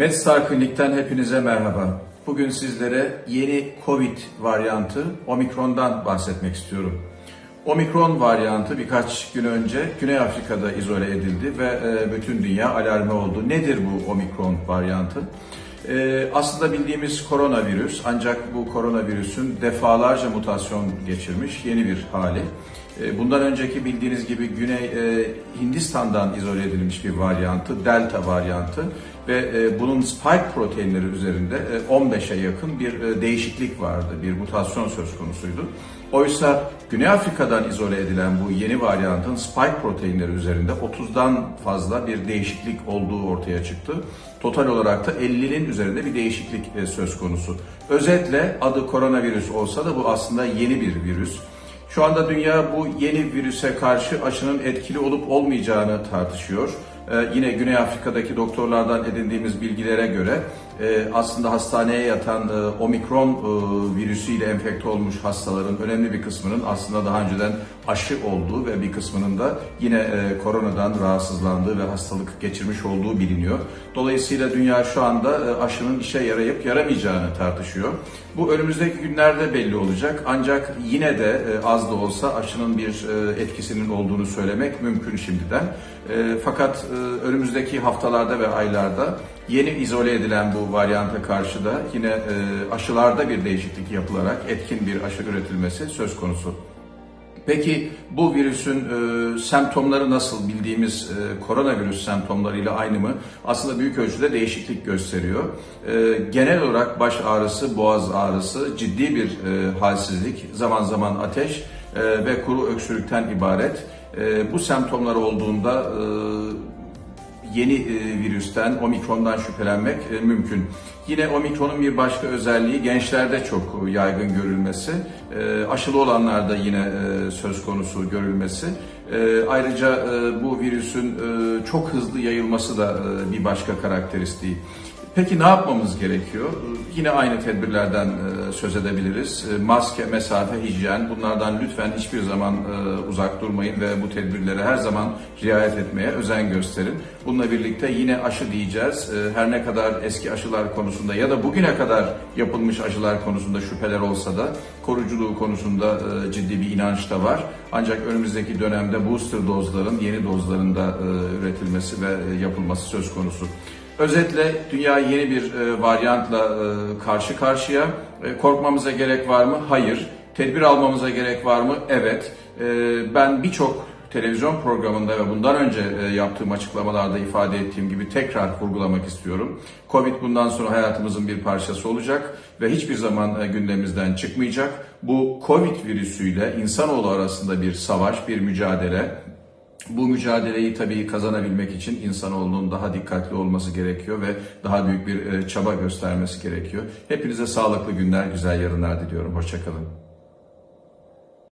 MedStar Klinik'ten hepinize merhaba. Bugün sizlere yeni Covid varyantı Omikron'dan bahsetmek istiyorum. Omikron varyantı birkaç gün önce Güney Afrika'da izole edildi ve e, bütün dünya alarme oldu. Nedir bu Omikron varyantı? E, Aslında bildiğimiz koronavirüs ancak bu koronavirüsün defalarca mutasyon geçirmiş yeni bir hali. E, Bundan önceki bildiğiniz gibi Güney e, Hindistan'dan izole edilmiş bir varyantı, Delta varyantı ve e, bunun spike proteinleri üzerinde e, 15'e yakın bir değişiklik vardı, bir mutasyon söz konusuydu. Oysa Güney Afrika'dan izole edilen bu yeni varyantın spike proteinleri üzerinde 30'dan fazla bir değişiklik olduğu ortaya çıktı. Total olarak da 50'nin üzerinde bir değişiklik söz konusu. Özetle adı koronavirüs olsa da bu aslında yeni bir virüs. Şu anda dünya bu yeni virüse karşı aşının etkili olup olmayacağını tartışıyor. Ee, yine Güney Afrika'daki doktorlardan edindiğimiz bilgilere göre e, aslında hastaneye yatan e, omikron e, virüsüyle enfekte olmuş hastaların önemli bir kısmının aslında daha önceden aşı olduğu ve bir kısmının da yine koronadan rahatsızlandığı ve hastalık geçirmiş olduğu biliniyor. Dolayısıyla dünya şu anda aşının işe yarayıp yaramayacağını tartışıyor. Bu önümüzdeki günlerde belli olacak ancak yine de az da olsa aşının bir etkisinin olduğunu söylemek mümkün şimdiden. Fakat önümüzdeki haftalarda ve aylarda yeni izole edilen bu varyanta karşı da yine e, aşılarda bir değişiklik yapılarak etkin bir aşı üretilmesi söz konusu. Peki bu virüsün e, semptomları nasıl bildiğimiz e, koronavirüs semptomlarıyla aynı mı? Aslında büyük ölçüde değişiklik gösteriyor. E, genel olarak baş ağrısı, boğaz ağrısı, ciddi bir e, halsizlik, zaman zaman ateş e, ve kuru öksürükten ibaret. E, bu semptomlar olduğunda e, yeni e, virüsten, omikrondan şüphelenmek e, mümkün. Yine omikronun bir başka özelliği gençlerde çok yaygın görülmesi, e, aşılı olanlarda yine söz konusu görülmesi. Ayrıca bu virüsün çok hızlı yayılması da bir başka karakteristiği. Peki ne yapmamız gerekiyor? Yine aynı tedbirlerden e, söz edebiliriz. E, Maske, mesafe, hijyen bunlardan lütfen hiçbir zaman e, uzak durmayın ve bu tedbirlere her zaman riayet etmeye özen gösterin. Bununla birlikte yine aşı diyeceğiz. Her ne kadar eski aşılar konusunda ya da bugüne kadar yapılmış aşılar konusunda şüpheler olsa da koruyuculuğu konusunda ciddi bir inanç da var. Ancak önümüzdeki dönemde booster dozların yeni dozlarında e, üretilmesi ve yapılması söz konusu. Özetle dünya yeni bir e, varyantla e, karşı karşıya. E, korkmamıza gerek var mı? Hayır. Tedbir almamıza gerek var mı? Evet. E, ben birçok televizyon programında ve bundan önce e, yaptığım açıklamalarda ifade ettiğim gibi tekrar vurgulamak istiyorum. Covid bundan sonra hayatımızın bir parçası olacak ve hiçbir zaman e, gündemimizden çıkmayacak. Bu Covid virüsüyle insanoğlu arasında bir savaş, bir mücadele, bu mücadeleyi tabii kazanabilmek için insanoğlunun daha dikkatli olması gerekiyor ve daha büyük bir e, çaba göstermesi gerekiyor. Hepinize sağlıklı günler, güzel yarınlar diliyorum. Hoşçakalın.